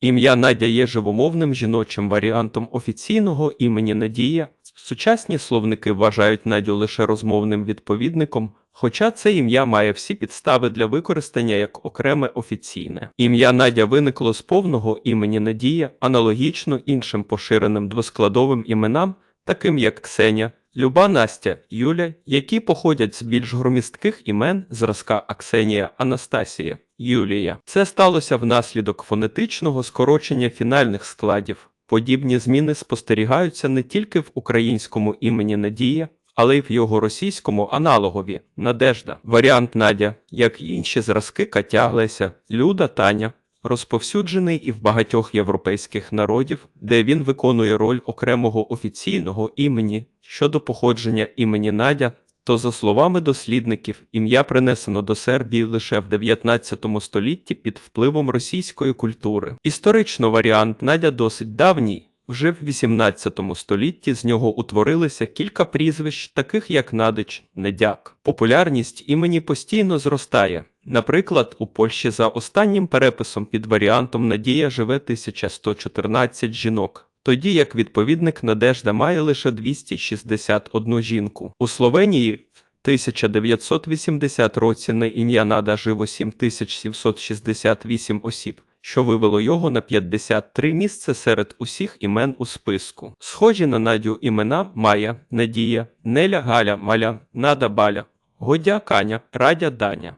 Ім'я Надя є живомовним жіночим варіантом офіційного імені Надія. Сучасні словники вважають Надю лише розмовним відповідником, хоча це ім'я має всі підстави для використання як окреме офіційне. Ім'я Надя виникло з повного імені Надія, аналогічно іншим поширеним двоскладовим іменам, таким як Ксеня, Люба Настя, Юля, які походять з більш громістких імен зразка Аксенія, Анастасія, Юлія. Це сталося внаслідок фонетичного скорочення фінальних складів. Подібні зміни спостерігаються не тільки в українському імені Надія, але й в його російському аналогові Надежда. Варіант Надя, як і інші зразки Катя, Леся, Люда, Таня, розповсюджений і в багатьох європейських народів, де він виконує роль окремого офіційного імені щодо походження імені Надя. То, за словами дослідників, ім'я принесено до Сербії лише в 19 столітті під впливом російської культури. Історично варіант Надя досить давній. Вже в 18 столітті з нього утворилися кілька прізвищ, таких як Надич, Недяк. Популярність імені постійно зростає. Наприклад, у Польщі за останнім переписом під варіантом Надія живе 1114 жінок, тоді як відповідник Надежда має лише 261 жінку. У Словенії в 1980 році на ім'я Нада жило 7768 осіб, що вивело його на 53 місце серед усіх імен у списку. Схожі на Надю імена Майя, Надія, Неля Галя, Маля, Нада Баля, Годя Каня, Радя Даня.